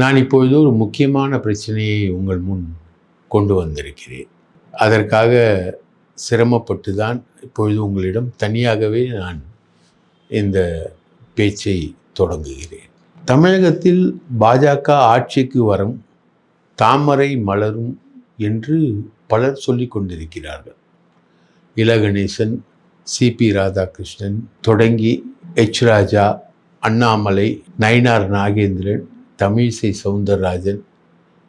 நான் இப்பொழுது ஒரு முக்கியமான பிரச்சனையை உங்கள் முன் கொண்டு வந்திருக்கிறேன். அதற்காக சிரமப்பட்டு தான் இப்பொழுது உங்களிடம் தனியாகவே நான் இந்த பேச்சை தொடங்குகிறேன். தமிழகத்தில் பாஜக ஆட்சிக்கு வரும் தாமரை மலரும் என்று பலர் சொல்லிக் கொண்டிருக்கிறார்கள். இலகணேசன் சிபி ராதாகிருஷ்ணன் தொடங்கி எச் ராஜா அண்ணாமலை நயினார் நாகேந்திரன் தமிழிசை சவுந்தரராஜன்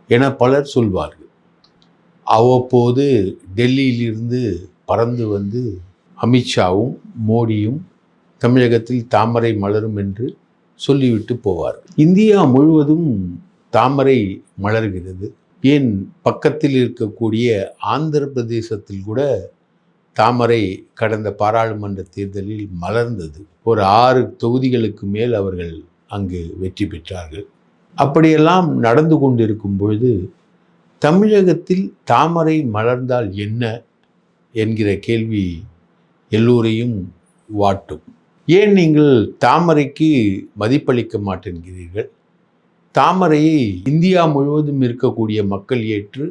என பலர் சொல்வார்கள். அவ்வப்போது டெல்லியிலிருந்து பறந்து வந்து அமித்ஷாவும் மோடியும் தமிழகத்தில் தாமரை மலரும் என்று சொல்லிவிட்டு போவார் இந்தியா முழுவதும் தாமரை மலர்கிறது. ஏன்? பக்கத்தில் இருக்கக்கூடிய ஆந்திர பிரதேசத்தில் கூட தாமரை கடந்த பாராளுமன்ற தேர்தலில் மலர்ந்தது. ஒரு ஆறு தொகுதிகளுக்கு மேல் அவர்கள் அங்கு வெற்றி பெற்றார்கள். அப்படியெல்லாம் நடந்து கொண்டிருக்கும் பொழுது தமிழகத்தில் தாமரை மலர்ந்தால் என்ன? என்கிற கேள்வி எல்லோரையும் வாட்டும். ஏன் நீங்கள் தாமரைக்கு மதிப்பளிக்க மாட்டேன்கிறீர்கள்? தாமரையை இந்தியா முழுவதும் இருக்கக்கூடிய மக்கள் ஏற்று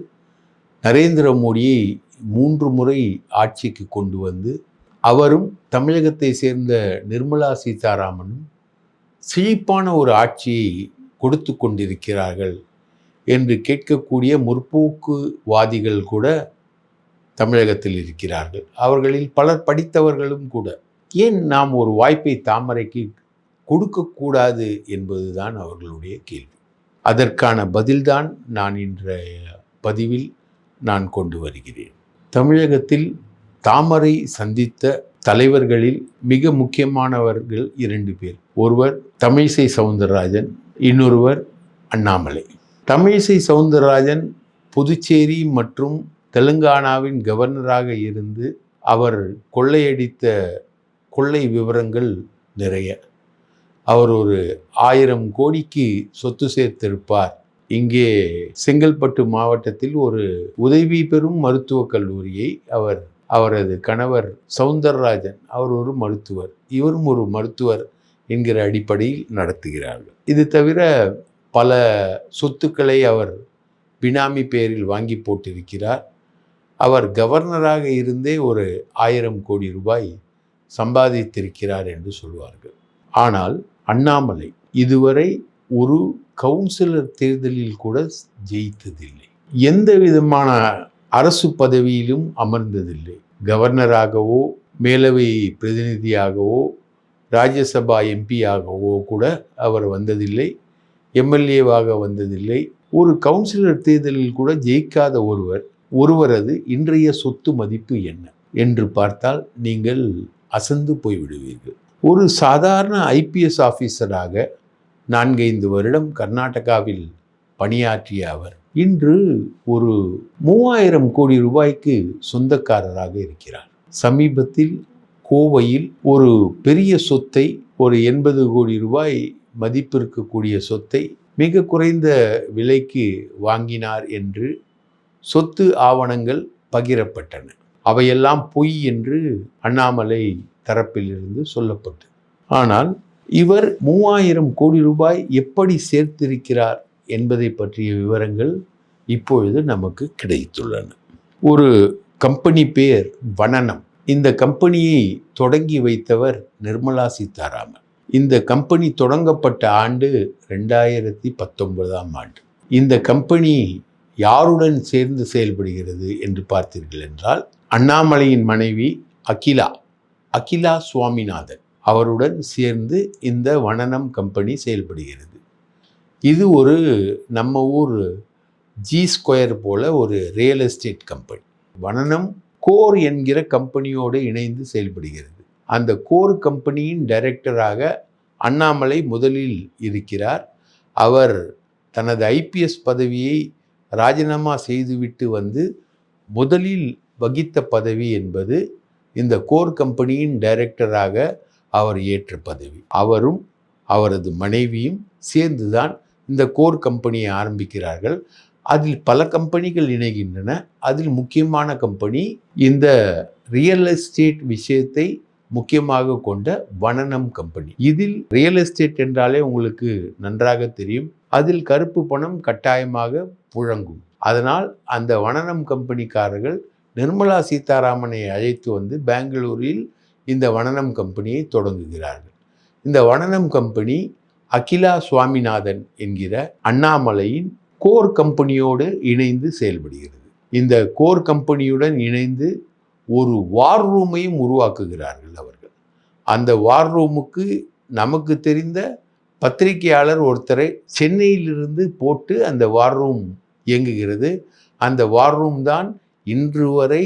நரேந்திர மோடியை மூன்று முறை ஆட்சிக்கு கொண்டு வந்து அவரும் தமிழகத்தை சேர்ந்த நிர்மலா சீதாராமனும் செழிப்பான ஒரு ஆட்சியை கொடுத்து கொண்டிருக்கிறார்கள் என்று கேட்கக்கூடிய முற்போக்குவாதிகள் கூட தமிழகத்தில் இருக்கிறார்கள். அவர்களில் பலர் படித்தவர்களும் கூட. ஏன் நாம் ஒரு வாய்ப்பை தாமரைக்கு கொடுக்கக்கூடாது என்பதுதான் அவர்களுடைய கேள்வி. அதற்கான பதில்தான் நான் இன்றைய பதிவில் நான் கொண்டு வருகிறேன். தமிழகத்தில் தாமரை சந்தித்த தலைவர்களில் மிக முக்கியமானவர்கள் இரண்டு பேர். ஒருவர் தமிழிசை சவுந்தரராஜன் இன்னொருவர் அண்ணாமலை. தமிழிசை சவுந்தரராஜன் புதுச்சேரி மற்றும் தெலுங்கானாவின் கவர்னராக இருந்து அவர் கொள்ளையடித்த கொள்ளை விவரங்கள் நிறைய. அவர் ஒரு ஆயிரம் கோடிக்கு சொத்து சேர்த்திருப்பார். இங்கே செங்கல்பட்டு மாவட்டத்தில் ஒரு உதவி பெறும் மருத்துவக் கல்லூரியை அவர் அவரது கணவர் சவுந்தரராஜன். அவர் ஒரு மருத்துவர். இவரும் ஒரு மருத்துவர். என்கிற அடிப்படையில் நடத்துகிறார்கள். இது தவிர பல சொத்துக்களை அவர் பினாமி பெயரில் வாங்கி போட்டிருக்கிறார். அவர் கவர்னராக இருந்தே ஒரு ஆயிரம் கோடி ரூபாய் சம்பாதித்திருக்கிறார் என்று சொல்வார்கள். ஆனால் அண்ணாமலை இதுவரை ஒரு கவுன்சிலர் தேர்தலில் கூட ஜெயித்ததில்லை. எந்த விதமான அரசு பதவியிலும் அமர்ந்ததில்லை. கவர்னராகவோ மேலவை பிரதிநிதியாகவோ ராஜ்யசபா எம்பியாகவோ கூட அவர் வந்ததில்லை எம்எல்ஏவாக வந்ததில்லை. ஒரு கவுன்சிலர் தேர்தலில் கூட ஜெயிக்காத ஒருவர் ஒருவரது இன்றைய சொத்து மதிப்பு என்ன என்று பார்த்தால் நீங்கள் அசந்து போய்விடுவீர்கள். ஒரு சாதாரண ஐபிஎஸ் ஆஃபீஸராக நான்கைந்து வருடம் கர்நாடகாவில் பணியாற்றிய அவர் இன்று ஒரு மூவாயிரம் கோடி ரூபாய்க்கு சொந்தக்காரராக இருக்கிறார். சமீபத்தில் கோவையில் ஒரு பெரிய சொத்தை ஒரு எண்பது கோடி ரூபாய் மதிப்பு இருக்கக்கூடிய சொத்தை மிக குறைந்த விலைக்கு வாங்கினார் என்று சொத்து ஆவணங்கள் பகிரப்பட்டன. அவையெல்லாம் பொய் என்று அண்ணாமலை தரப்பிலிருந்து சொல்லப்பட்டது ஆனால் இவர் மூவாயிரம் கோடி ரூபாய் எப்படி சேர்த்திருக்கிறார் என்பதை பற்றிய விவரங்கள் இப்பொழுது நமக்கு கிடைத்துள்ளன. ஒரு கம்பெனி பேர் வனனம். இந்த கம்பெனியை தொடங்கி வைத்தவர் நிர்மலா சீதாராமன். இந்த கம்பெனி தொடங்கப்பட்ட ஆண்டு ரெண்டாயிரத்தி பத்தொன்பதாம் ஆண்டு. இந்த கம்பெனி யாருடன் சேர்ந்து செயல்படுகிறது என்று பார்த்தீர்கள் என்றால் அண்ணாமலையின் மனைவி அகிலா அகிலா சுவாமிநாதன் அவருடன் சேர்ந்து இந்த வனனம் கம்பெனி செயல்படுகிறது. இது ஒரு நம்ம ஊர் ஜி ஸ்கொயர் போல ஒரு real estate company Vananam core என்கிற கம்பெனியோடு இணைந்து செயல்படுகிறது. அந்த கோர் கம்பெனியின் டைரக்டராக அண்ணாமலை முதலில் இருக்கிறார். அவர் தனது ஐபிஎஸ் பதவியை ராஜினாமா செய்துவிட்டு வந்து முதலில் வகித்த பதவி என்பது இந்த கோர் கம்பெனியின் டைரக்டராக அவர் ஏற்ற பதவி. அவரும் அவரது மனைவியும் சேர்ந்துதான் இந்த கோர் கம்பெனியை ஆரம்பிக்கிறார்கள். அதில் பல கம்பெனிகள் இணைகின்றன. அதில் முக்கியமான கம்பெனி இந்த ரியல் எஸ்டேட் விஷயத்தை முக்கியமாக கொண்ட வனனம் கம்பெனி. இதில் ரியல் எஸ்டேட் என்றாலே உங்களுக்கு நன்றாக தெரியும். அதில் கருப்பு பணம் கட்டாயமாக புழங்கும். அதனால் அந்த வனனம் கம்பெனிக்காரர்கள் நிர்மலா சீதாராமனை அழைத்து வந்து பெங்களூரில் இந்த வனனம் கம்பெனியை தொடங்குகிறார்கள். இந்த வனனம் கம்பெனி அகிலா சுவாமிநாதன் என்கிற அண்ணாமலையின் கோர் கம்பெனியோடு இணைந்து செயல்படுகிறது. இந்த கோர் கம்பெனியுடன் இணைந்து ஒரு வார் ரூமையும் உருவாக்குகிறார்கள் அவர்கள். அந்த வார் ரூமுக்கு நமக்கு தெரிந்த பத்திரிகையாளர் ஒருத்தரை சென்னையிலிருந்து போட்டு அந்த வார் ரூம் இயங்குகிறது. அந்த வார் ரூம் தான் இன்று வரை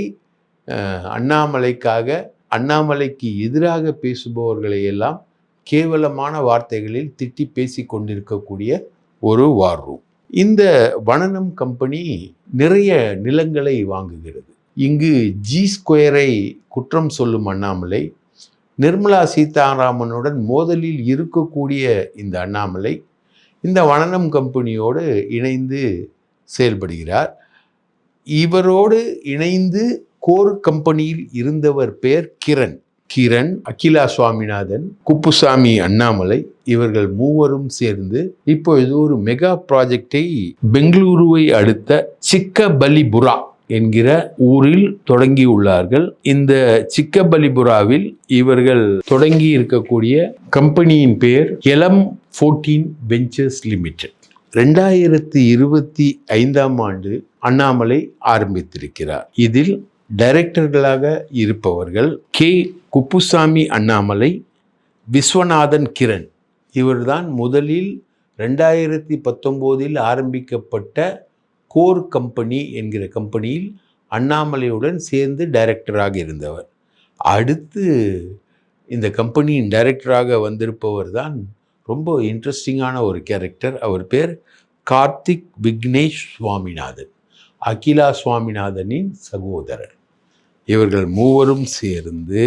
அண்ணாமலைக்காக அண்ணாமலைக்கு எதிராக பேசுபவர்களை எல்லாம் கேவலமான வார்த்தைகளில் திட்டி பேசி கொண்டிருக்கக்கூடிய ஒரு வார் ரூம் இந்த வனனம் கம்பெனி நிறைய நிலங்களை வாங்குகிறது. இங்கு ஜி ஸ்கொயரை குற்றம் சொல்லும் அண்ணாமலை நிர்மலா சீதாராமனுடன் மோதலில் இருக்கக்கூடிய இந்த அண்ணாமலை இந்த வனனம் கம்பெனியோடு இணைந்து செயல்படுகிறார். இவரோடு இணைந்து கோர் கம்பெனியில் இருந்தவர் பெயர் கிரண். கிரண் அகிலா சுவாமிநாதன் குப்புசாமி அண்ணாமலை இவர்கள் மூவரும் சேர்ந்து இப்பொழுது ஒரு மெகா ப்ராஜெக்டை பெங்களூருவை அடுத்த சிக்கபலிபுரா என்கிற ஊரில் தொடங்கியுள்ளார்கள். இந்த சிக்கபலிபுராவில் இவர்கள் தொடங்கி இருக்கக்கூடிய கம்பெனியின் பெயர் எலம் ஃபோர்டீன் வெஞ்சர்ஸ் லிமிடெட். ரெண்டாயிரத்தி இருபத்தி ஐந்தாம் ஆண்டு அண்ணாமலை ஆரம்பித்திருக்கிறார். இதில் டைரக்டர்களாக இருப்பவர்கள் கே. குப்புசாமி அண்ணாமலை விஸ்வநாதன் கிரண். இவர்தான் முதலில் ரெண்டாயிரத்தி பத்தொம்போதில் ஆரம்பிக்கப்பட்ட கோர் கம்பெனி என்கிற கம்பெனியில் அண்ணாமலையுடன் சேர்ந்து டைரக்டராக இருந்தவர். அடுத்து இந்த கம்பெனியின் டைரக்டராக வந்திருப்பவர் தான் ரொம்ப இன்ட்ரெஸ்டிங்கான ஒரு கேரக்டர். அவர் பேர் கார்த்திக் விக்னேஷ் சுவாமிநாதன் அகிலா சுவாமிநாதனின் சகோதரர். இவர்கள் மூவரும் சேர்ந்து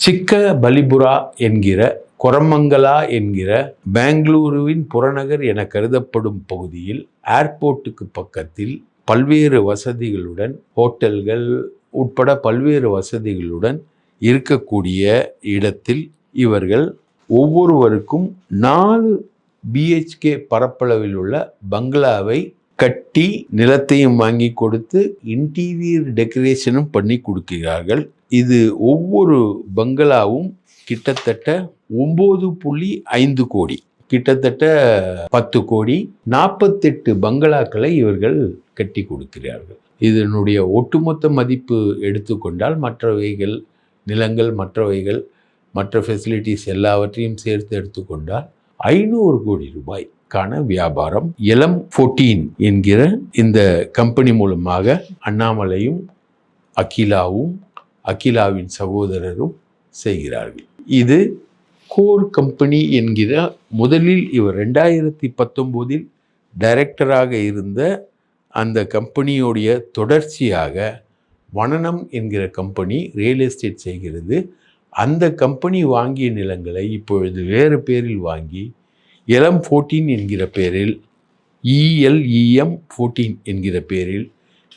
சிக்க பலிபுரா என்கிற கொரமங்கலா என்கிற பெங்களூருவின் புறநகர் என கருதப்படும் பகுதியில் ஏர்போர்ட்டுக்கு பக்கத்தில் பல்வேறு வசதிகளுடன் ஹோட்டல்கள் உட்பட பல்வேறு வசதிகளுடன் இருக்கக்கூடிய இடத்தில் இவர்கள் ஒவ்வொருவருக்கும் நாலு பிஹெச்கே பரப்பளவில் உள்ள பங்களாவை கட்டி நிலத்தையும் வாங்கி கொடுத்து இன்டீரியர் டெக்கரேஷனும் பண்ணி கொடுக்கிறார்கள். இது ஒவ்வொரு பங்களாவும் கிட்டத்தட்ட ஒம்பது புள்ளி ஐந்து கோடி கிட்டத்தட்ட பத்து கோடி நாற்பத்தெட்டு பங்களாக்களை இவர்கள் கட்டி கொடுக்கிறார்கள். இதனுடைய ஒட்டுமொத்த மதிப்பு எடுத்துக்கொண்டால் மற்றவைகள் நிலங்கள் மற்றவைகள் மற்ற ஃபெசிலிட்டிஸ் எல்லாவற்றையும் சேர்த்து எடுத்துக்கொண்டால் ஐநூறு கோடி ரூபாய். க்கான வியாபாரம். எலம் ஃபோர்டீன் என்கிற இந்த கம்பெனி மூலமாக அண்ணாமலையும் அகிலாவும் அகிலாவின் சகோதரரும் செய்கிறார்கள். இது கோர் கம்பெனி என்கிற முதலில் இவர் ரெண்டாயிரத்தி பத்தொம்போதில் டைரக்டராக இருந்த அந்த கம்பெனியோடைய தொடர்ச்சியாக வனனம் என்கிற கம்பெனி ரியல் எஸ்டேட் செய்கிறது. அந்த கம்பெனி வாங்கிய நிலங்களை இப்பொழுது வேறு பேரில் வாங்கி எலம் ஃபோர்டீன் என்கிற பேரில் இஎல்இஎம் ஃபோர்டீன் என்கிற பேரில்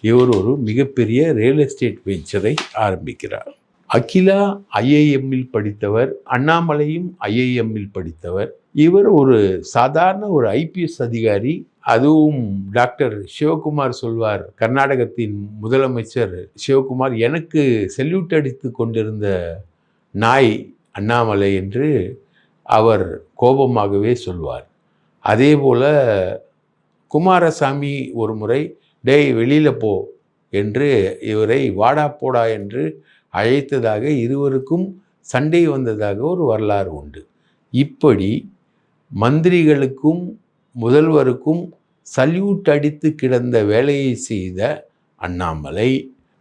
இவர் ஒரு மிகப்பெரிய ரியல் எஸ்டேட் வெஞ்சரை ஆரம்பிக்கிறார். அகிலா ஐஏஎம்மில் படித்தவர் அண்ணாமலையும் ஐஏஎம்மில் படித்தவர். இவர் ஒரு சாதாரண ஒரு ஐபிஎஸ் அதிகாரி அதுவும் டாக்டர் சிவகுமார் சொல்வார் கர்நாடகத்தின் முதலமைச்சர் சிவகுமார் எனக்கு செல்யூட் அடித்து கொண்டிருந்த நாய் அண்ணாமலை என்று அவர் கோபமாகவே சொல்வார். அதே போல் குமாரசாமி ஒரு முறை டேய் வெளியில் போ என்று இவரை வாடா போடா என்று அழைத்ததாக இருவருக்கும் சண்டை வந்ததாக ஒரு வரலாறு உண்டு. இப்படி மந்திரிகளுக்கும் முதல்வருக்கும் சல்யூட் அடித்து கிடந்த வேலையை செய்த அண்ணாமலை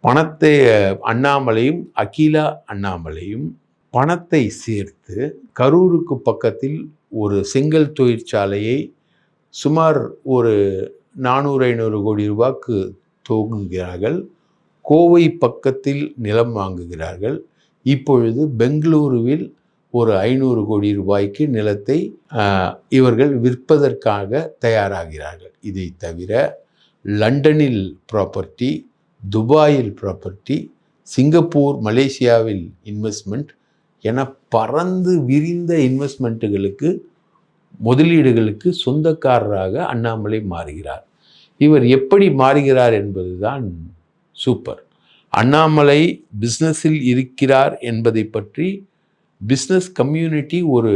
பணத்தை அண்ணாமலையும் அகிலா அண்ணாமலையும் பணத்தை சேர்த்து கரூருக்கு பக்கத்தில் ஒரு செங்கல் தொழிற்சாலையை சுமார் ஒரு நானூறு ஐநூறு கோடி ரூபாய்க்கு துவங்குகிறார்கள். கோவை பக்கத்தில் நிலம் வாங்குகிறார்கள். இப்பொழுது பெங்களூருவில் ஒரு ஐநூறு கோடி ரூபாய்க்கு நிலத்தை இவர்கள் விற்பதற்காக தயாராகிறார்கள். இதை தவிர லண்டனில் ப்ராப்பர்ட்டி துபாயில் ப்ராப்பர்ட்டி சிங்கப்பூர் மலேசியாவில் இன்வெஸ்ட்மெண்ட் என பறந்து விரிந்த இன்வெஸ்ட்மெண்ட்டுகளுக்கு முதலீடுகளுக்கு சொந்தக்காரராக அண்ணாமலை மாறுகிறார். இவர் எப்படி மாறுகிறார் என்பதுதான் சூப்பர். அண்ணாமலை பிஸ்னஸில் இருக்கிறார் என்பதை பற்றி பிஸ்னஸ் கம்யூனிட்டி ஒரு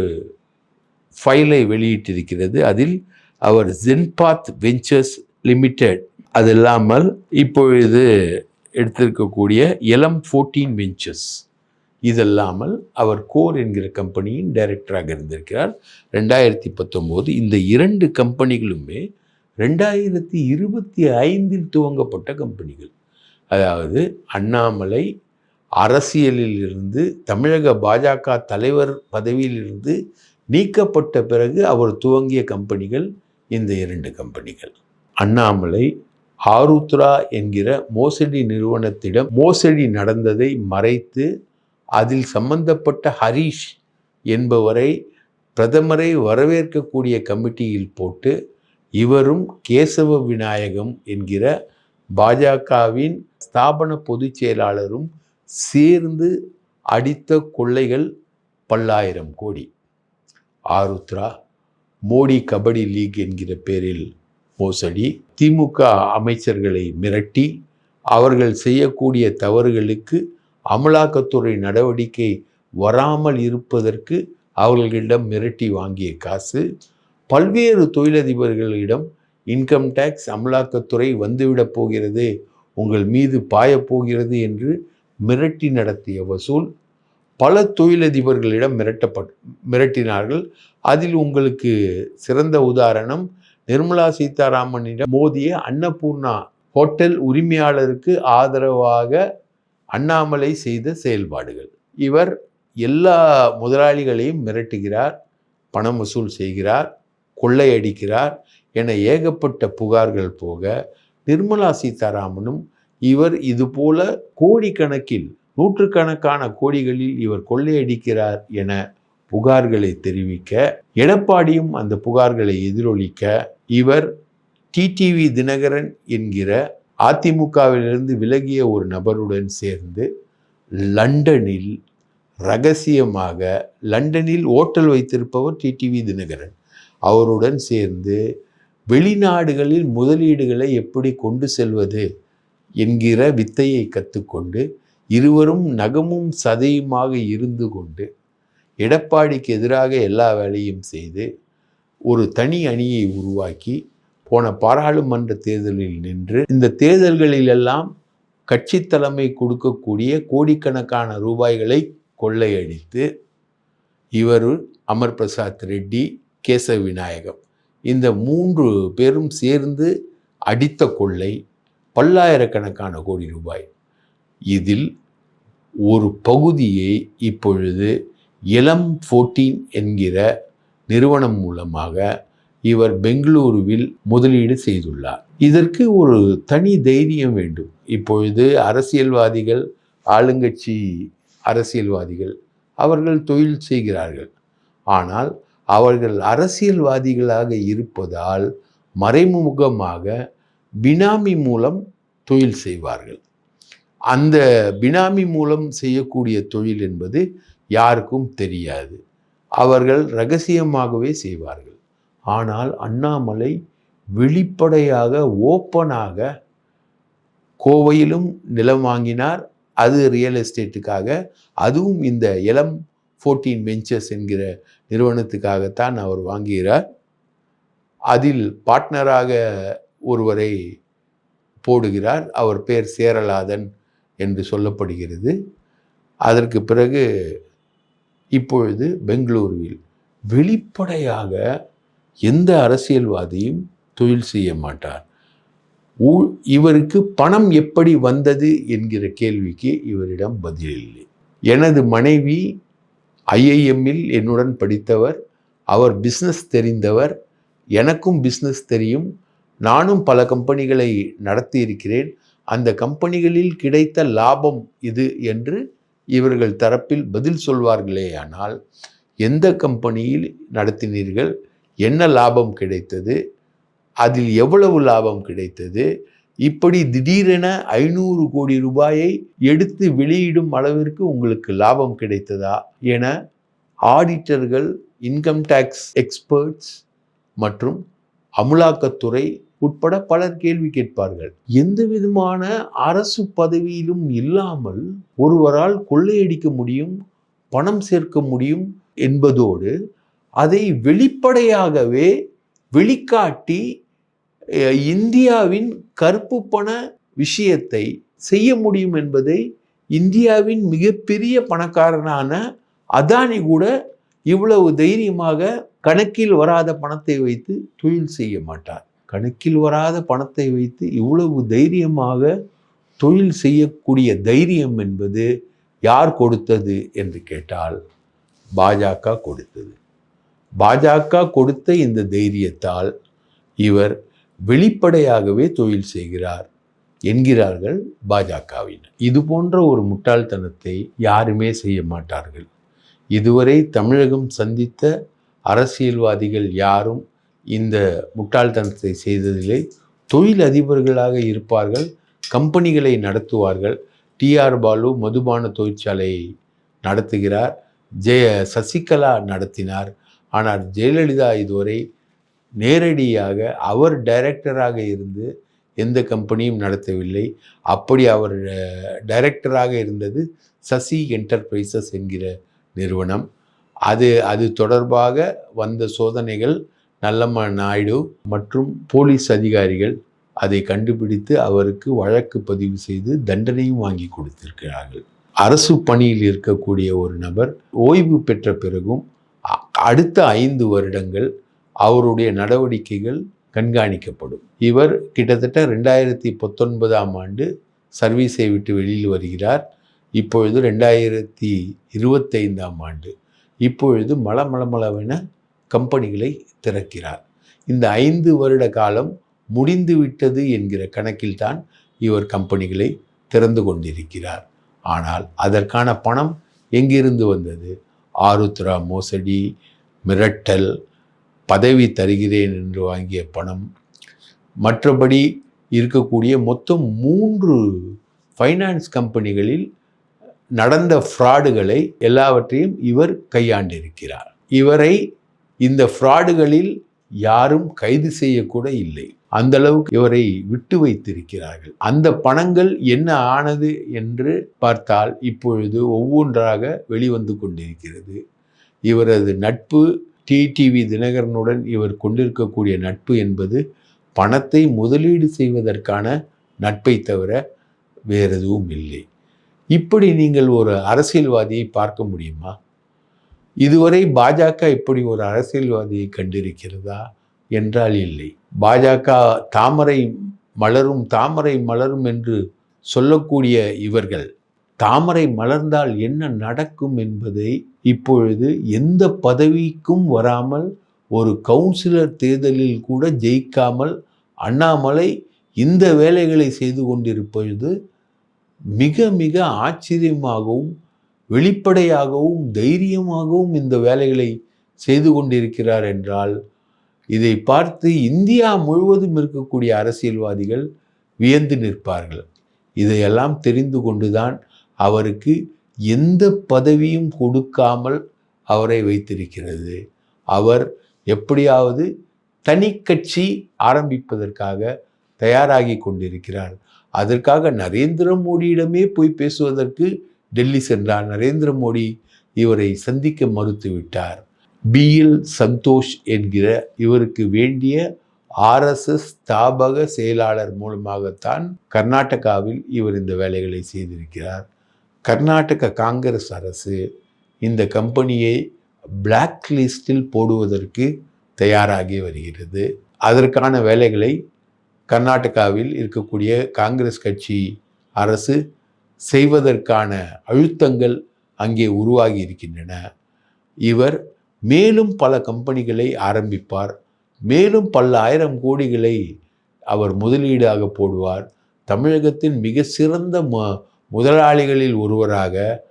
ஃபைலை வெளியிட்டிருக்கிறது. அதில் அவர் ஜென்பாத் வெஞ்சர்ஸ் லிமிடெட் அது இல்லாமல் இப்பொழுது எடுத்திருக்கக்கூடிய எலம் ஃபோர்டீன் வெஞ்சர்ஸ் இதல்லாமல் அவர் கோர் என்கிற கம்பெனியின் டைரக்டராக இருந்திருக்கிறார். ரெண்டாயிரத்தி பத்தொம்போது இந்த இரண்டு கம்பெனிகளுமே ரெண்டாயிரத்தி இருபத்தி ஐந்தில் துவங்கப்பட்ட கம்பெனிகள். அதாவது அண்ணாமலை அரசியலில் இருந்து தமிழக பாஜக தலைவர் பதவியிலிருந்து நீக்கப்பட்ட பிறகு அவர் துவங்கிய கம்பெனிகள் இந்த இரண்டு கம்பெனிகள். அண்ணாமலை ஆருத்ரா என்கிற மோசடி நிறுவனத்திடம் மோசடி நடந்ததை மறைத்து அதில் சம்பந்தப்பட்ட ஹரீஷ் என்பவரை பிரதமரை வரவேற்கக்கூடிய கமிட்டியில் போட்டு இவரும் கேசவ விநாயகம் என்கிற பாஜகவின் ஸ்தாபன பொதுச் செயலாளரும் சேர்ந்து அடித்த கொள்ளைகள் பல்லாயிரம் கோடி. ஆருத்ரா மோடி கபடி லீக் என்கிற பேரில் மோசடி. திமுக அமைச்சர்களை மிரட்டி அவர்கள் செய்யக்கூடிய தவறுகளுக்கு அமலாக்கத்துறை நடவடிக்கை வராமல் இருப்பதற்கு அவர்களிடம் மிரட்டி வாங்கிய காசு. பல்வேறு தொழிலதிபர்களிடம் இன்கம் டேக்ஸ் அமலாக்கத்துறை வந்துவிடப் போகிறது உங்கள் மீது பாயப்போகிறது என்று மிரட்டி நடத்திய வசூல். பல தொழிலதிபர்களிடம் மிரட்டப்பட் மிரட்டினார்கள். அதில் உங்களுக்கு சிறந்த உதாரணம் நிர்மலா சீதாராமனிடம் மோதிய அன்னபூர்ணா ஹோட்டல் உரிமையாளருக்கு ஆதரவாக அண்ணாமலை செய்த செயல்பாடுகள். இவர் எல்லா முதலாளிகளையும் மிரட்டுகிறார் பணம் வசூல் செய்கிறார் கொள்ளையடிக்கிறார் என ஏகப்பட்ட புகார்கள் போக நிர்மலா சீதாராமனும் இவர் இதுபோல கோடிக்கணக்கில் நூற்றுக்கணக்கான கோடிகளில் இவர் கொள்ளையடிக்கிறார் என புகார்களை தெரிவிக்க எடப்பாடியும் அந்த புகார்களை எதிரொலிக்க இவர் டிடிவி தினகரன் என்கிற அதிமுகவிலிருந்து விலகிய ஒரு நபருடன் சேர்ந்து லண்டனில் ரகசியமாக லண்டனில் ஓட்டல் வைத்திருப்பவர் டிடிவி தினகரன். அவருடன் சேர்ந்து வெளிநாடுகளில் முதலீடுகளை எப்படி கொண்டு செல்வது என்கிற வித்தையை கற்றுக்கொண்டு இருவரும் நகமும் சதையுமாக இருந்து கொண்டு எடப்பாடிக்கு எதிராக எல்லா வேலையும் செய்து ஒரு தனி அணியை உருவாக்கி போன பாராளுமன்ற தேர்தலில் நின்று இந்த தேர்தல்களிலெல்லாம் கட்சி தலைமை கொடுக்கக்கூடிய கோடிக்கணக்கான ரூபாய்களை கொள்ளையடித்து இவர் அமர் பிரசாத் ரெட்டி கேசவ விநாயகம் இந்த மூன்று பேரும் சேர்ந்து அடித்த கொள்ளை பல்லாயிரக்கணக்கான கோடி ரூபாய். இதில் ஒரு பகுதியை இப்பொழுது எலம் ஃபோர்டீன் என்கிற நிறுவனம் மூலமாக இவர் பெங்களூருவில் முதலீடு செய்துள்ளார். இதற்கு ஒரு தனி தைரியம் வேண்டும். இப்பொழுது அரசியல்வாதிகள் ஆளுங்கட்சி அரசியல்வாதிகள் அவர்கள் தொழில் செய்கிறார்கள். ஆனால் அவர்கள் அரசியல்வாதிகளாக இருப்பதால் மறைமுகமாக பினாமி மூலம் தொழில் செய்வார்கள். அந்த பினாமி மூலம் செய்யக்கூடிய தொழில் என்பது யாருக்கும் தெரியாது. அவர்கள் ரகசியமாகவே செய்வார்கள். ஆனால் அண்ணாமலை வெளிப்படையாக ஓப்பனாக கோவையிலும் நிலம் வாங்கினார். அது ரியல் எஸ்டேட்டுக்காக அதுவும் இந்த எலம் ஃபோர்டீன் வெஞ்சர்ஸ் என்கிற நிறுவனத்துக்காகத்தான் அவர் வாங்குகிறார். அதில் பார்ட்னராக ஒருவரை போடுகிறார். அவர் பேர் சேரலாதன் என்று சொல்லப்படுகிறது. அதற்கு பிறகு இப்பொழுது பெங்களூருவில் வெளிப்படையாக எந்த அரசியல்வாதியும் தொழில் செய்ய மாட்டார். ஊ இவருக்கு பணம் எப்படி வந்தது என்கிற கேள்விக்கு இவரிடம் பதில் இல்லை. எனது மனைவி ஐஐஎம்மில் என்னுடன் படித்தவர் அவர் பிஸ்னஸ் தெரிந்தவர் எனக்கும் பிஸ்னஸ் தெரியும் நானும் பல கம்பெனிகளை நடத்தி இருக்கிறேன் அந்த கம்பெனிகளில் கிடைத்த லாபம் இது என்று இவர்கள் தரப்பில் பதில் சொல்வார்களே ஆனால் எந்த கம்பெனியில் நடத்தினீர்கள் என்ன லாபம் கிடைத்தது? அதில் எவ்வளவு லாபம் கிடைத்தது? இப்படி திடீரென ஐநூறு கோடி ரூபாயை எடுத்து வெளியிடும் அளவிற்கு உங்களுக்கு லாபம் கிடைத்ததா? என ஆடிட்டர்கள் இன்கம் டேக்ஸ் எக்ஸ்பர்ட்ஸ் மற்றும் அமுலாக்கத்துறை உட்பட பலர் கேள்வி கேட்பார்கள். எந்த விதமான அரசு பதவியிலும் இல்லாமல் ஒருவரால் கொள்ளையடிக்க முடியும் பணம் சேர்க்க முடியும் என்பதோடு அதை வெளிப்படையாகவே வெளிக்காட்டி இந்தியாவின் கருப்பு பண விஷயத்தை செய்ய முடியும் என்பதை இந்தியாவின் மிகப்பெரிய பணக்காரனான அதானி கூட இவ்வளவு தைரியமாக கணக்கில் வராத பணத்தை வைத்து தொழில் செய்ய மாட்டார். கணக்கில் வராத பணத்தை வைத்து இவ்வளவு தைரியமாக தொழில் செய்யக்கூடிய தைரியம் என்பது யார் கொடுத்தது என்று கேட்டால் பாஜக கொடுத்தது. பாஜக கொடுத்த இந்த தைரியத்தால் இவர் வெளிப்படையாகவே தொழில் செய்கிறார் என்கிறார்கள் பாஜகவினர். இது போன்ற ஒரு முட்டாள்தனத்தை யாருமே செய்ய மாட்டார்கள். இதுவரை தமிழகம் சந்தித்த அரசியல்வாதிகள் யாரும் இந்த முட்டாள்தனத்தை செய்ததில்லை. தொழில் அதிபர்களாக இருப்பார்கள் கம்பெனிகளை நடத்துவார்கள். டிஆர் பாலு மதுபான தொழிற்சாலையை நடத்துகிறார் ஜெய சசிகலா நடத்தினார் ஆனால் ஜெயலலிதா இதுவரை நேரடியாக அவர் டைரக்டராக இருந்து எந்த கம்பெனியும் நடத்தவில்லை. அப்படி அவர் டைரக்டராக இருந்தது சசி என்டர்பிரைசஸ் என்கிற நிறுவனம். அது அது தொடர்பாக வந்த சோதனைகள் நல்லம்மா நாயுடு மற்றும் போலீஸ் அதிகாரிகள் அதை கண்டுபிடித்து அவருக்கு வழக்கு பதிவு செய்து தண்டனையும் வாங்கி கொடுத்திருக்கிறார்கள். அரசு பணியில் இருக்கக்கூடிய ஒரு நபர் ஓய்வு பெற்ற பிறகும் அடுத்த ஐந்து வருடங்கள் அவருடைய நடவடிக்கைகள் கண்காணிக்கப்படும். இவர் கிட்டத்தட்ட ரெண்டாயிரத்தி பத்தொன்பதாம் ஆண்டு சர்வீஸை விட்டு வெளியில் வருகிறார். இப்பொழுது ரெண்டாயிரத்தி இருபத்தைந்தாம் ஆண்டு. இப்பொழுது மளமளமளவென கம்பெனிகளை திறக்கிறார். இந்த ஐந்து வருட காலம் முடிந்து விட்டது என்கிற கணக்கில்தான் இவர் கம்பெனிகளை திறந்து கொண்டிருக்கிறார். ஆனால் அதற்கான பணம் எங்கிருந்து வந்தது? ஆருத்ரா மோசடி மிரட்டல் பதவி தருகிறேன் என்று வாங்கிய பணம். மற்றபடி இருக்கக்கூடிய மொத்தம் மூன்று ஃபைனான்ஸ் கம்பெனிகளில் நடந்த ஃப்ராடுகளை எல்லாவற்றையும் இவர் கையாண்டிருக்கிறார். இவரை இந்த ஃப்ராடுகளில் யாரும் கைது செய்யக்கூட இல்லை. அந்த அளவுக்கு இவரை விட்டு வைத்திருக்கிறார்கள். அந்த பணங்கள் என்ன ஆனது என்று பார்த்தால் இப்பொழுது ஒவ்வொன்றாக வெளிவந்து கொண்டிருக்கிறது. இவரது நட்பு டிடிவி தினகரனுடன் இவர் கொண்டிருக்கக்கூடிய நட்பு என்பது பணத்தை முதலீடு செய்வதற்கான நட்பை தவிர வேறு எதுவும் இல்லை. இப்படி நீங்கள் ஒரு அரசியல்வாதியை பார்க்க முடியுமா? இதுவரை பாஜக இப்படி ஒரு அரசியல்வாதியை கண்டிருக்கிறதா? என்றால் இல்லை. பாஜக தாமரை மலரும் தாமரை மலரும் என்று சொல்லக்கூடிய இவர்கள் தாமரை மலர்ந்தால் என்ன நடக்கும் என்பதை இப்பொழுது எந்த பதவிக்கும் வராமல் ஒரு கவுன்சிலர் தேர்தலில் கூட ஜெயிக்காமல் அண்ணாமலை இந்த வேலைகளை செய்து கொண்டிருப்பது மிக மிக ஆச்சரியமாகவும் வெளிப்படையாகவும் தைரியமாகவும் இந்த வேலைகளை செய்து கொண்டிருக்கிறார் என்றால் இதை பார்த்து இந்தியா முழுவதும் இருக்கக்கூடிய அரசியல்வாதிகள் வியந்து நிற்பார்கள். இதையெல்லாம் தெரிந்து கொண்டுதான் அவருக்கு எந்த பதவியும் கொடுக்காமல் அவரை வைத்திருக்கிறது. அவர் எப்படியாவது தனி கட்சி ஆரம்பிப்பதற்காக தயாராகி கொண்டிருக்கிறார். அதற்காக நரேந்திர மோடியிடமே போய் பேசுவதற்கு டெல்லி சென்றார். நரேந்திர மோடி இவரை சந்திக்க மறுத்துவிட்டார். பிஎல் சந்தோஷ் என்கிற இவருக்கு வேண்டிய ஆர்எஸ்எஸ் ஸ்தாபக செயலாளர் மூலமாகத்தான் கர்நாடகாவில் இவர் இந்த வேலைகளை செய்திருக்கிறார். கர்நாடக காங்கிரஸ் அரசு இந்த கம்பெனியை பிளாக் லிஸ்டில் போடுவதற்கு தயாராகி வருகிறது. அதற்கான வேலைகளை கர்நாடகாவில் இருக்கக்கூடிய காங்கிரஸ் கட்சி அரசு செய்வதற்கான அழுத்தங்கள் அங்கே உருவாகி இருக்கின்றன. இவர் மேலும் பல கம்பெனிகளை ஆரம்பிப்பார். மேலும் பல ஆயிரம் கோடிகளை அவர் முதலீடாக போடுவார். தமிழகத்தின் மிக சிறந்த ம முதலாளிகளில் ஒருவராக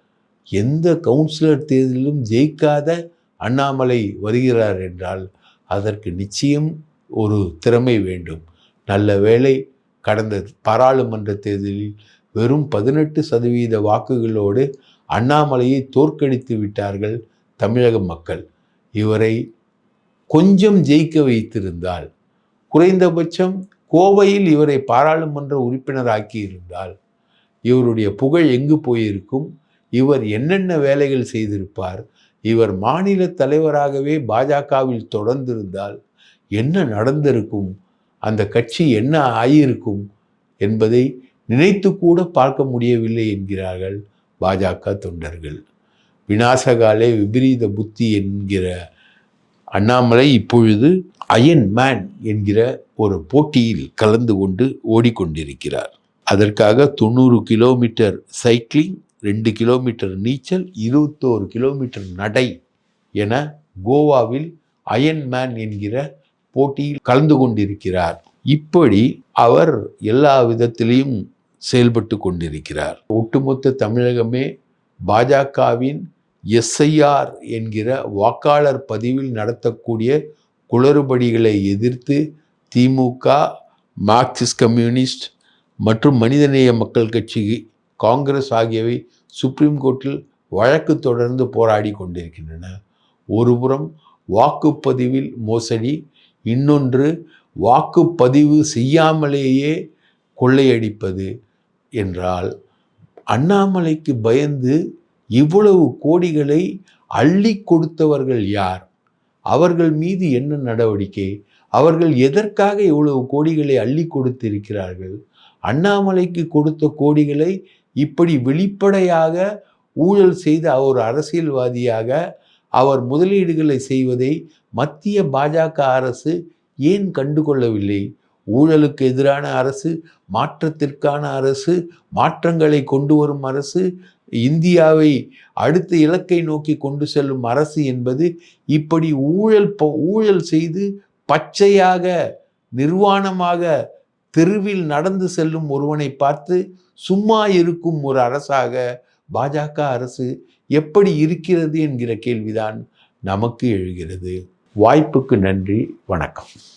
எந்த கவுன்சிலர் தேர்தலிலும் ஜெயிக்காத அண்ணாமலை வருகிறார் என்றால் அதற்கு நிச்சயம் ஒரு திறமை வேண்டும். நல்ல வேளை கடந்த பாராளுமன்ற தேர்தலில் வெறும் பதினெட்டு சதவீத வாக்குகளோடு அண்ணாமலையை தோற்கடித்து விட்டார்கள் தமிழக மக்கள். இவரை கொஞ்சம் ஜெயிக்க வைத்திருந்தால் குறைந்தபட்சம் கோவையில் இவரை பாராளுமன்ற உறுப்பினராக்கி இருந்தால் இவருடைய புகழ் எங்கு போயிருக்கும் இவர் என்னென்ன வேலைகள் செய்திருப்பார் இவர் மாநில தலைவராகவே பாஜகவில் தொடர்ந்திருந்தால் என்ன நடந்திருக்கும் அந்த கட்சி என்ன ஆகியிருக்கும் என்பதை நினைத்து கூட பார்க்க முடியவில்லை என்கிறார்கள் பாஜக தொண்டர்கள். விநாசகாலே விபரீத புத்தி என்கிற அண்ணாமலை இப்பொழுது அயன் மேன் என்கிற ஒரு போட்டியில் கலந்து கொண்டு ஓடிக்கொண்டிருக்கிறார். அதற்காக தொண்ணூறு கிலோமீட்டர் சைக்கிளிங் ரெண்டு கிலோமீட்டர் நீச்சல் இருபத்தோரு கிலோமீட்டர் நடை என கோவாவில் அயன் மேன் என்கிற போட்டியில் கலந்து கொண்டிருக்கிறார். இப்படி அவர் எல்லா விதத்திலையும் செயல்பட்டு கொண்டிருக்கிறார். ஒட்டுமொத்த தமிழகமே பாஜகவின் எஸ்ஐஆர் என்கிற வாக்காளர் பதிவில் நடத்தக்கூடிய குளறுபடிகளை எதிர்த்து திமுக மார்க்சிஸ்ட் கம்யூனிஸ்ட் மற்றும் மனிதநேய மக்கள் கட்சி காங்கிரஸ் ஆகியவை சுப்ரீம் கோர்ட்டில் வழக்கு தொடர்ந்து போராடி கொண்டிருக்கின்றன. ஒருபுறம் வாக்குப்பதிவில் மோசடி இன்னொன்று வாக்குப்பதிவு செய்யாமலேயே கொள்ளையடிப்பது என்றால் அண்ணாமலைக்கு பயந்து இவ்வளவு கோடிகளை அள்ளி கொடுத்தவர்கள் யார்? அவர்கள் மீது என்ன நடவடிக்கை? அவர்கள் எதற்காக இவ்வளவு கோடிகளை அள்ளி கொடுத்திருக்கிறார்கள்? அண்ணாமலைக்கு கொடுத்த கோடிகளை இப்படி வெளிப்படையாக ஊழல் செய்த ஒரு அரசியல்வாதியாக அவர் முதலீடுகளை செய்வதை மத்திய பாஜக அரசு ஏன் கண்டுகொள்ளவில்லை? ஊழலுக்கு எதிரான அரசு மாற்றத்திற்கான அரசு மாற்றங்களை கொண்டு வரும் அரசு இந்தியாவை அடுத்த இலக்கை நோக்கி கொண்டு செல்லும் அரசு என்பது இப்படி ஊழல் ஊழல் செய்து பச்சையாக நிர்வாணமாக தெருவில் நடந்து செல்லும் ஒருவனை பார்த்து சும்மா இருக்கும் ஒரு அரசாக பாஜக அரசு எப்படி இருக்கிறது என்கிற கேள்விதான் நமக்கு எழுகிறது. வாய்ப்புக்கு நன்றி. வணக்கம்.